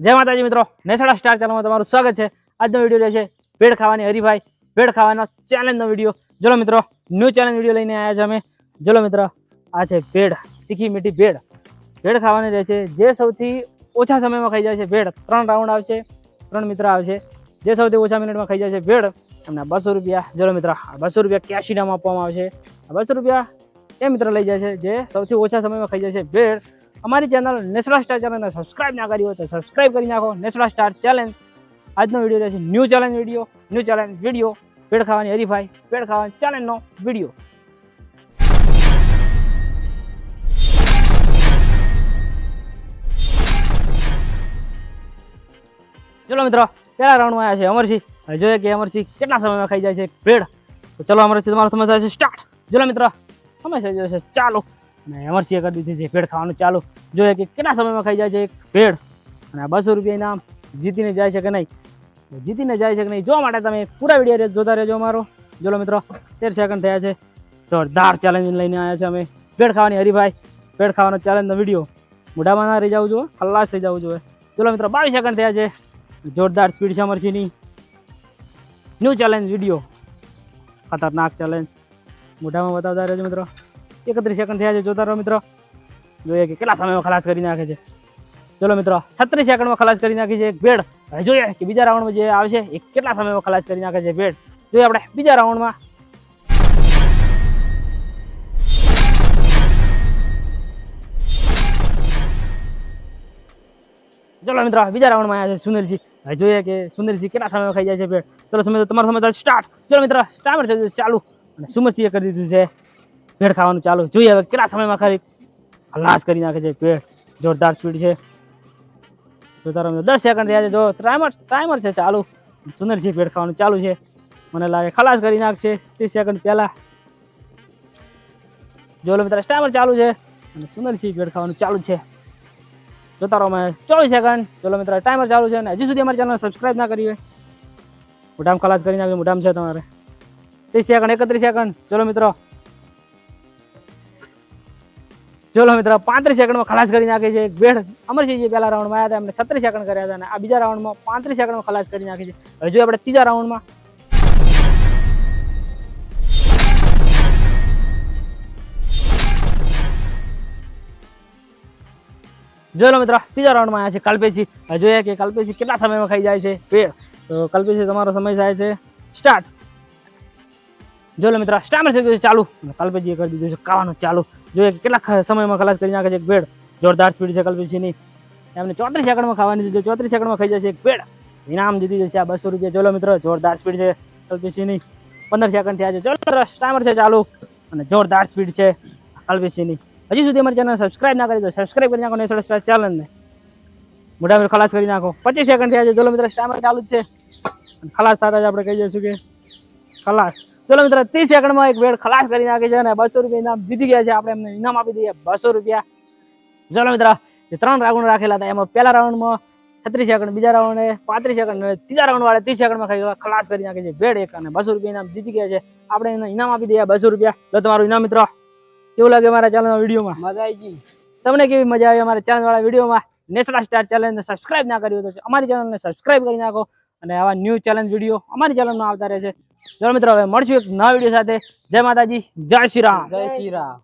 જય માતાજી મિત્રો નેસડા સ્ટાર ચેનલમાં તમારું સ્વાગત છે. આજનો વીડિયો રહેશે ભેળ ખાવાની હરીભાઈ ભેળ ખાવાનો ચેલેન્જનો વીડિયો. ચલો મિત્રો ન્યૂ ચેલેન્જ વીડિયો લઈને આવ્યા છે અમે. ચલો મિત્રો, આ છે ભેળ, તીખી મીઠી ભેળ. ભેળ ખાવાની રહેશે જે સૌથી ઓછા સમયમાં ખાઈ જાય છે ભેળ. ત્રણ રાઉન્ડ આવશે, ત્રણ મિત્ર આવશે. જે સૌથી ઓછા મિનિટમાં ખાઈ જાય છે ભેળ, એમને બસો રૂપિયા. ચલો મિત્રો બસો રૂપિયા કેશ આપવામાં આવશે. બસો રૂપિયા એ મિત્ર લઈ જાય છે, જે સૌથી ઓછા સમયમાં ખાઈ જાય છે ભેળ. અમારી ચેનલ નેશનલ સ્ટાર ચેનલને સબસ્ક્રાઇબ ના કરી હોય તો સબસ્ક્રાઇબ કરી નાખો. નેશનલ સ્ટાર ચેલેન્જ આજનો વીડિયો રહેશે new challenge video new challenge video pad ખાવાની હરીફાઈ. પેડ ખાવાની ચેલેન્જનો વીડિયો ચલો મિત્રો, પહેલા રાઉન્ડમાં આવ્યા છે અમરસિંહ. જોઈએ કે અમરસિંહ કેટલા સમયમાં ખાઈ જાય છે ભેડ તો ચલો અમરસિંહ, તમારો સમય થાય છે સ્ટાર્ટ ચલો મિત્રો, સમય થઈ જશે ચાલો. અને એમરસીએ કરી દીધી છે. ભેળ ખાવાનું ચાલુ. જોઈએ કે કેટલા સમયમાં ખાઈ જાય છે એક ભેળ? અને આ બસો રૂપિયા ઇનામ જીતીને જાય છે કે નહીં? જીતીને જાય છે કે નહીં? જોવા માટે તમે પૂરા વીડિયો જોતા રહેજો અમારો. જોલો મિત્રો, તેર સેકન્ડ થયા છે. જોરદાર ચેલેન્જ લઈને આવ્યા છે અમે. ભેળ ખાવાની હરીભાઈ ભેળ ખાવાનો ચેલેન્જનો વીડિયો. મોઢામાં ના રહી જવું જોઈએ ખલ્લાસ થઈ જવું જોઈએ. ચલો મિત્રો, બાવીસ સેકન્ડ થયા છે. જોરદાર સ્પીડ છે અમરસિંહની ન્યૂ ચેલેન્જ વીડિયો ખતરનાક ચેલેન્જ મોઢામાં બતાવતા રહેજો મિત્રો. એકત્રીસ સેકન્ડ થયા છે. જોતા રહો મિત્રો. જોઈએ કે કેટલા સમયમાં ખલાસ કરી નાખે છે. ચલો મિત્રો, છત્રીસ સેકન્ડમાં ખલાસ કરી નાખી છે એક ભેડ હવે જોઈએ કે બીજા રાઉન્ડમાં જે આવશે, એ કેટલા સમયમાં ખલાસ કરી નાખે છે ભેડ જોઈએ આપણે બીજા રાઉન્ડમાં ચલો મિત્રો, બીજા રાઉન્ડમાં આવ્યા છે સુનિલજી. હવે જોઈએ કે સુનિલજી કેટલા સમયમાં ખાઈ જાય છે ભેડ ચલો, સમય તમારો સમય સ્ટાર્ટ ચલો મિત્રો સ્ટાર્ટ ચાલુ. અને સુમસિંહે કરી દીધું છે. ભેળ ખાવાનું ચાલુ જોઈએ હવે કેટલા સમયમાં ખરી હલાસ કરી નાખે છે ભેળ જોરદાર સ્પીડ છે. જોતા રમજો દસ સેકન્ડ રહ્યા છે. જો ટાઈમર ટાઈમર છે ચાલુ. સુંદરસિંહ ભેળ ખાવાનું ચાલુ છે. મને લાગે ખલાસ કરી નાખશે. ત્રીસ સેકન્ડ પહેલા. જો લો મિત્ર ટાઈમર ચાલુ છે. અને સુંદરસિંહ ભેળ ખાવાનું ચાલુ છે. જોતા રહો અમે ચોવીસ સેકન્ડ ચલો મિત્ર ટાઈમર ચાલુ છે અને હજી સુધી અમારી ચેનલ સબસ્ક્રાઇબ ના કરી હોય, મોઢામ ખલાસ કરી નાખજો, મોઢામ છે તમારે. ત્રીસ સેકન્ડ એકત્રીસ સેકન્ડ ચલો મિત્રો ચલો મિત્રો, પાંત્રીસ સેકન્ડમાં ખલાસ કરી નાખે છે. બેડ અમરસિંહ પહેલા રાઉન્ડમાં આવ્યા હતા, એમને છત્રીસ સેકન્ડ કર્યા હતા અને આ બીજા રાઉન્ડમાં પાંત્રીસ સેકન્ડમાં ખલાસ કરી નાખે છે. હજુ આપણે ત્રીજા રાઉન્ડમાં. જોયેલો મિત્રો, ત્રીજા રાઉન્ડમાં આવ્યા છે કલ્પેશી જોઈએ કે કલ્પેશી કેટલા સમયમાં ખાઈ જાય છે. પેડ તો કલ્પેશી તમારો સમય થાય છે. સ્ટાર્ટ. જોયેલો મિત્રો સ્ટામર થઈ ગયું છે ચાલુ કલ્પેશીએ કરી દીધું છે ખાવાનું ચાલુ. જોઈએ કેટલા સમયમાં ખલાસ કરી નાખે છે એક ભેડ જોરદાર સ્પીડ છે કલ્પેશીની એમને ચોત્રીસ સેકન્ડમાં ખાવાની દીધું ચોત્રીસ સેકન્ડમાં ખાઈ જશે એક ભેડ ઇનામ જીતી જશે આ બસો રૂપિયા. ચલો મિત્રો, જોરદાર સ્પીડ છે કલ્પેશીની પંદર સેકન્ડ થયા છે. ચલો ટાઈમર છે ચાલુ. અને જોરદાર સ્પીડ છે કલ્પેશીની હજી સુધી અમારી ચેનલ સબસ્ક્રાઈબ ના કરી દો સબસ્ક્રાઈબ કરી નાખો નેસડ સ્ટાર ચેનલને મોટા ખલાસ કરી નાખો. પચીસ સેકન્ડ થયા છે. ચલો મિત્રો ટાઈમર ચાલુ જ છે. ખલાસ થતા જ આપણે કહી દઈશું કે ખલાસ. ચલો મિત્રો ત્રીસ સેકન્ડમાં એક વેડ ખલાસ કરી નાખી છે અને બસો રૂપિયા ઇનામ જીતી ગયા છે. આપણે એમને ઇનામ આપી દઈએ બસો રૂપિયા. ચલો મિત્રો જે ત્રણ રાઉન્ડ રાખેલા હતા એમાં પહેલા રાઉન્ડમાં છત્રીસ સેકન્ડ બીજા રાઉન્ડે પાંત્રીસ સેકન્ડ અને ત્રીજા રાઉન્ડ વાળા ત્રીસ સેકન્ડમાં ખાઈ ખલાસ કરી નાખે છે. ભેડ એક અને બસો રૂપિયા ઇનામ જીતી ગયા છે. આપણે એને ઇનામ આપી દઈએ બસો રૂપિયા. તો તમારું ઇનામ મિત્રો. કેવું લાગે મારા ચેનલના વિડીયોમાં? મજા આવી ગઈ. તમને કેવી મજા આવી અમારા ચેનલ વાળા વિડીયોમાં? નેશનલ સ્ટાર ચેનલને સબસ્ક્રાઇબ ના કર્યું તો અમારી ચેનલને સબસ્ક્રાઇબ કરી નાખો. અને આવા ન્યૂ ચેલેન્જ વીડિયો અમારી ચેનલમાં આવતા રહે છે. ચલો મિત્રો, હવે મળશું એક નવા વીડિયો સાથે. જય માતાજી, જય શ્રી રામ. જય શ્રી રામ.